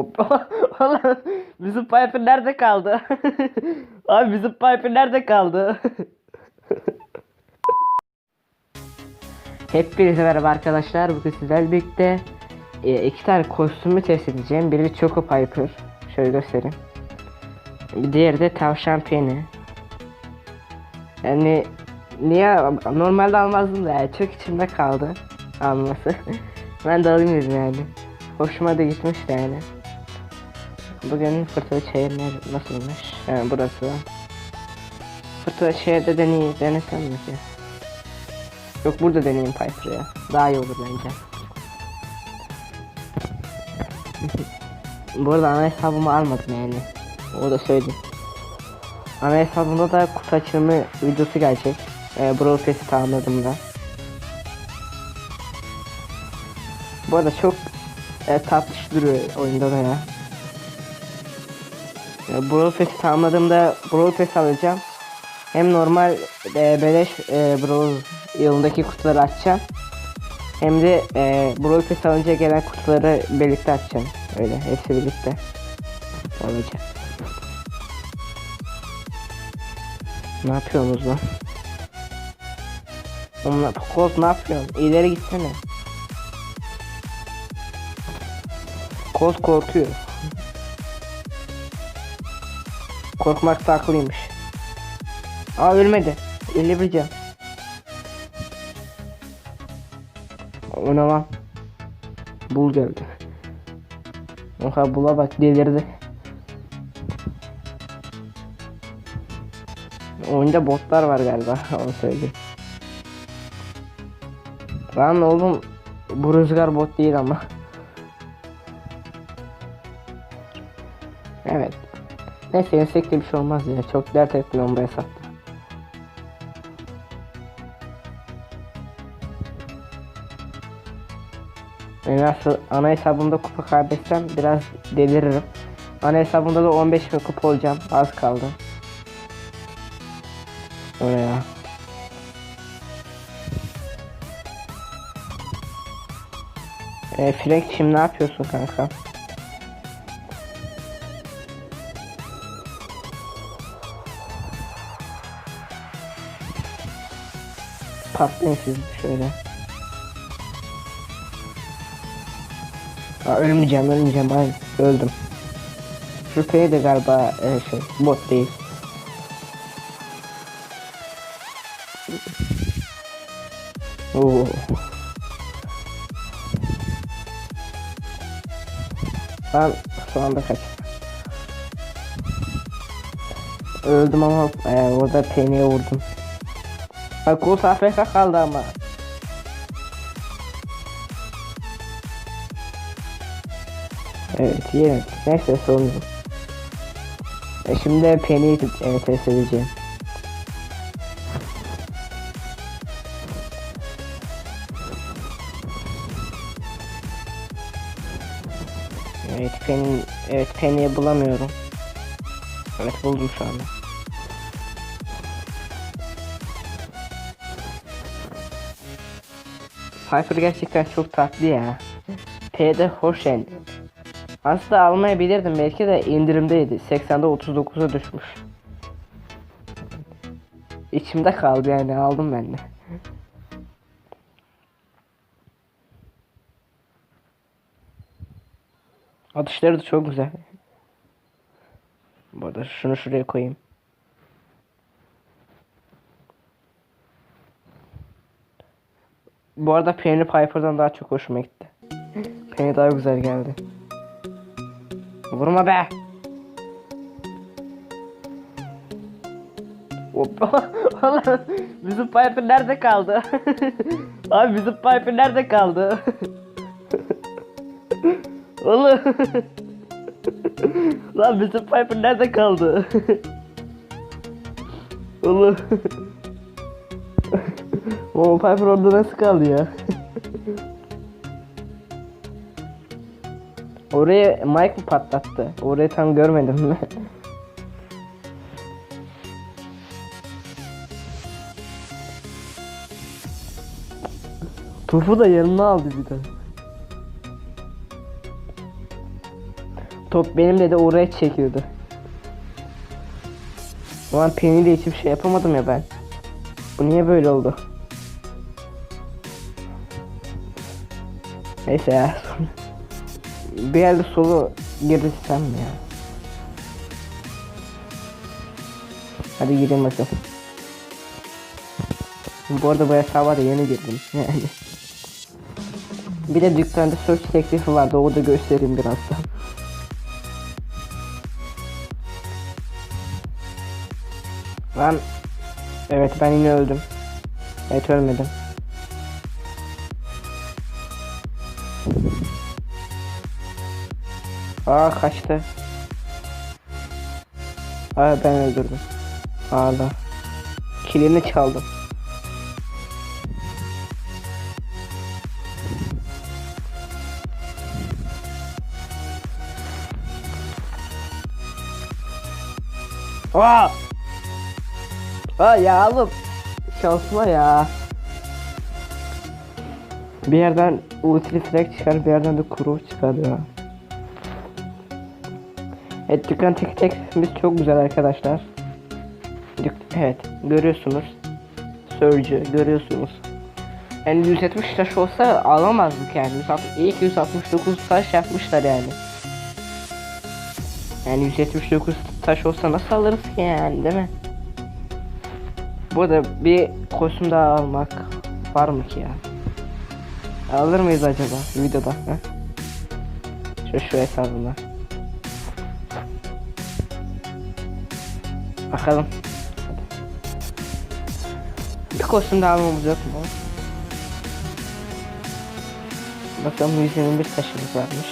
Oğlum bizim Piper nerede kaldı? Abi bizim Piper nerede kaldı? Hepinize merhaba arkadaşlar. Bugün sizlerle birlikte e, iki tane kostümü test edeceğim. Biri Choco Piper. Şöyle göstereyim. Diğeri de Tavşan Penny. Yani niye normalde almazdım da yani çok içimde kaldı alması. ben de alayım dedim yani. Hoşuma da gitmişti yani. Bugün fırtına çayırlar nasılmış? Yani burası. Fırtına çayırda deney, denesem mi ki? Yok burada deneyeyim Piper'ı. Daha iyi olur bence. Bu arada ana hesabımı almadım yani. O da söyleyeyim. Ana hesabımda da kutu açılımı videosu gelecek. Ee, Brawl Pass'i tamamladığımda. Bu arada çok e, tatlış duruyor oyunda da ya. E, Brawl Pass'i tamamladığımda Brawl Pass alacağım. Hem normal e, beleş e, Brawl yılındaki kutuları açacağım. Hem de e, Brawl Pass alınca gelen kutuları birlikte açacağım. Öyle hepsi birlikte olacak. Ne yapıyorsunuz lan? Oğlum Koz ne yapıyorsun? İleri gitsene. Koz korkuyor. Korkmak da haklıymış. Aa ölmedi. 51 can. O ne lan? Bul geldi. Oha bula bak delirdi. Oyunda botlar var galiba onu söyleyeyim. Lan oğlum bu rüzgar bot değil ama. Evet. Neyse yensek de bir şey olmaz ya. Çok dert etmiyorum bu hesapta. Ben nasıl ana hesabımda kupa kaybetsem biraz deliririm. Ana hesabımda da 15 bin kupa olacağım. Az kaldı. Öyle ya. E, Frank şimdi ne yapıyorsun kanka? Patlayın siz şöyle. Aa, ölmeyeceğim ölmeyeceğim hayır öldüm. Şu P de galiba e, şey bot değil. Oo. Ben şu anda kaç. Öldüm ama e, orada peniye vurdum. Bak o AFK kaldı ama. Evet yerim. Neyse sorun yok. E şimdi Penny'i e, test edeceğim. Evet Penny, evet Penny'i bulamıyorum. Evet buldum şu anda. Piper gerçekten çok tatlı ya. P'de hoş yani. Aslında almayabilirdim belki de indirimdeydi. 80'de 39'a düşmüş. İçimde kaldı yani aldım ben de. Atışları da çok güzel. Bu arada şunu şuraya koyayım. Bu arada Penny Piper'dan daha çok hoşuma gitti. Penny daha güzel geldi. Vurma be. Hop. Oğlum bizim Piper nerede kaldı? Abi bizim Piper nerede kaldı? Oğlum. Lan bizim Piper nerede kaldı? Oğlum. O Piper orada nasıl kaldı ya? Oraya Mike mi patlattı? Orayı tam görmedim ben. Topu da yanına aldı bir de. top benimle de oraya çekiyordu. Ulan peniyle hiçbir şey yapamadım ya ben. Bu niye böyle oldu? Neyse ya. Bir yerde solu girsem ya. Hadi gidelim bakalım. Bu arada bu hesaba da yeni girdim yani. Bir de dükkanda search teklifi vardı o da göstereyim birazdan. Lan Evet ben yine öldüm. Evet ölmedim. Aa kaçtı. Aa ben öldürdüm. Ağla. Kilini çaldım. Aa! Aa ya oğlum. Şansıma ya. Bir yerden ultili flag çıkar bir yerden de kuru çıkar ya. Evet dükkan tek tekimiz çok güzel arkadaşlar. Dük evet görüyorsunuz. Surge görüyorsunuz. Yani 170 taş olsa alamazdık yani. 160 İlk 169 taş yapmışlar yani. Yani 179 taş olsa nasıl alırız ki yani değil mi? Burada bir kostüm daha almak var mı ki ya? Alır mıyız acaba videoda? Şu şu hesabında. Bakalım. Bir kostüm daha almamız yok mu? Bakalım 121 taşımız varmış.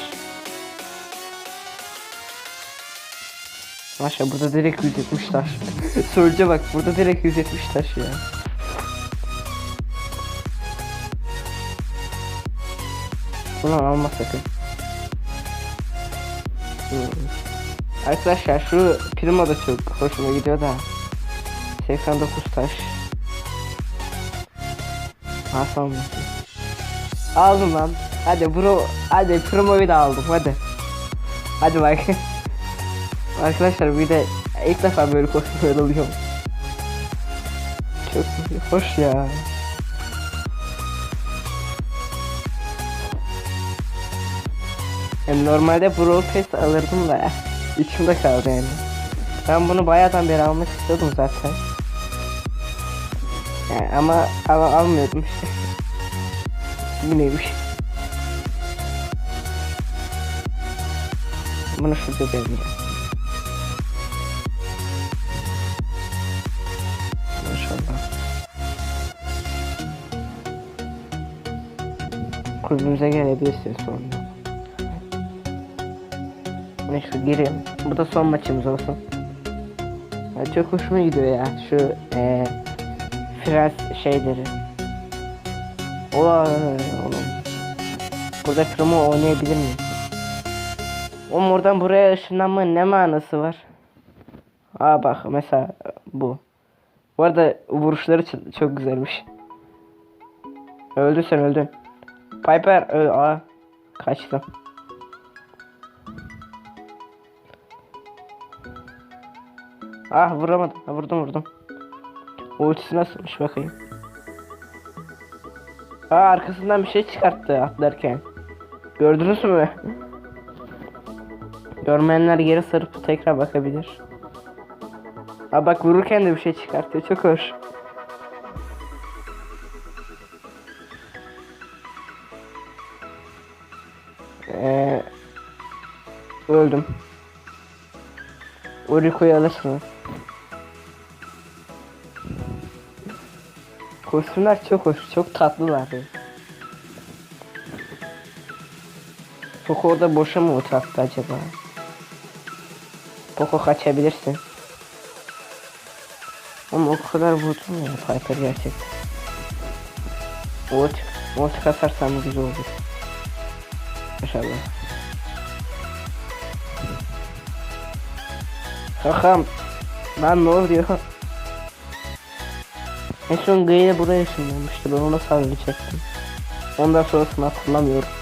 Maşallah burada direkt 170 taş. Soruca bak burada direkt 170 taş ya. Ulan alma sakın. Hmm. Arkadaşlar şu primo da çok hoşuma gidiyor da. 89 taş. Hasan? Aldım lan. Hadi bro, hadi primoyu da aldım hadi. Hadi bak. Arkadaşlar bir de ilk defa böyle kostümler alıyorum. Çok hoş ya. Normalde Brawl Pass alırdım da içimde kaldı yani. Ben bunu bayağıdan beri almak istiyordum zaten. Yani ama al almıyordum işte. Bu neymiş? Bunu şurada deneyeceğim. Maşallah. Kulübümüze gelebilirsin sonra. Neyse gireyim. Bu da son maçımız olsun. Ya çok hoşuma gidiyor ya şu eee Frens şeyleri. Ola oğlum. Burada promo oynayabilir miyim? Oğlum oradan buraya ışınlanmanın ne manası var? Aa bak mesela bu. Bu arada vuruşları çok güzelmiş. Öldün sen öldün. Piper öl aa kaçtım. Ah vuramadım. Vurdum vurdum. Ultisi nasılmış bakayım. Aa arkasından bir şey çıkarttı atlarken. Gördünüz mü? Görmeyenler geri sarıp tekrar bakabilir. Aa bak vururken de bir şey çıkartıyor. Çok hoş. Ee, öldüm. Uriko'yu alırsınız. Kostümler çok hoş, çok tatlılar. Poco orada boşa mı oturttı acaba? Poco kaçabilirsin. Ama o kadar vurdum ya Piper gerçekten. Ult, ult kasarsam güzel olur. Maşallah. Kakam. Lan ne oluyor? En son Gay'le buraya ışınlanmıştı. Ben ona sarılı çektim. Ondan sonrasını hatırlamıyorum.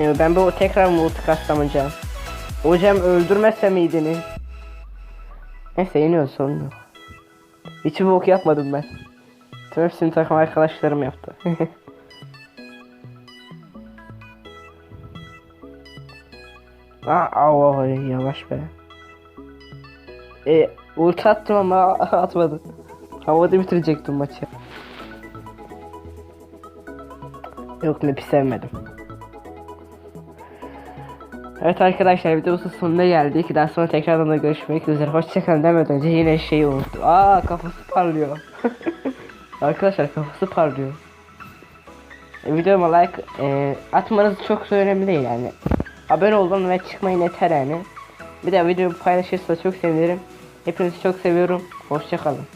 Ee, Ben bu tekrar multi kastamayacağım. Hocam öldürmese miydiniz? Neyse yeniyor sorun yok. Hiç bok yapmadım ben. Tüm hepsini takım arkadaşlarım yaptı. Aa, au, yavaş be. E, ulti attım ama atmadı. Havada bitirecektim maçı. Yok map'i sevmedim. Evet arkadaşlar videomuzun sonuna geldik. Daha sonra tekrardan da görüşmek üzere. Hoşçakalın demeden önce yine şeyi unuttum. Aa kafası parlıyor. arkadaşlar kafası parlıyor. E, videoma like e, atmanız çok önemli değil yani. Abone olun ve çıkmayın yeter yani. Bir de videomu paylaşırsa çok sevinirim. Hepinizi çok seviyorum. Hoşçakalın.